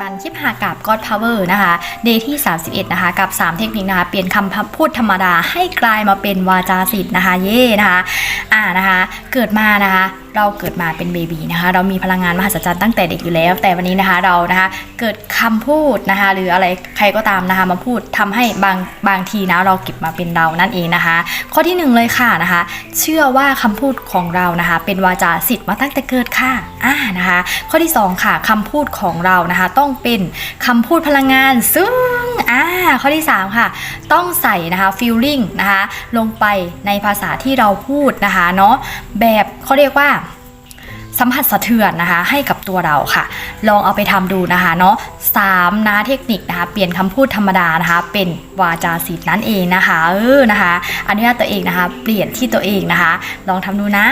ปันคลิปหากับ God Power นะคะเดย์ที่ 31 นะคะ กับ 3 เทคนิคนะคะ เปลี่ยนคำพูดธรรมดาให้กลายมาเป็นวาจาศิษย์นะคะ เย่นะคะ อ่านะคะ เกิดมานะคะเราเกิดมาเป็นเบบีนะคะ เรามีพลังงานมหัศจรรย์ตั้งแต่เด็กอยู่แล้ว แต่วันนี้นะคะเรานะคะเกิดคำพูดนะคะ หรืออะไรใครก็ตามนะคะมาพูดทำให้บางบางทีนะเราเก็บมาเป็นเรานั่นเองนะคะ ข้อที่หนึ่งเลยค่ะนะคะ เชื่อว่าคำพูดของเรานะคะ เป็นวาจาศิษย์มาตั้งแต่เกิดค่ะอ่านะคะ ข้อที่สองค่ะคำพูดของเรานะคะ ต้องเป็นคำพูดพลังงานซึ่ง อ่าข้อที่สามค่ะ ต้องใส่นะคะ feeling นะคะ ลงไปในภาษาที่เราพูดนะคะเนาะแบบเขาเรียกว่าสัมผัสสะเทือนนะคะให้กับตัวเราค่ะ ลองเอาไปทำดูนะคะเนาะสามนะเทคนิคนะคะ เปลี่ยนคำพูดธรรมดานะคะ เป็นวาจาศิษย์นั่นเองนะคะเออนะคะอนุญาตตัวเองนะคะ เปลี่ยนที่ตัวเองนะคะ ลองทำดูนะ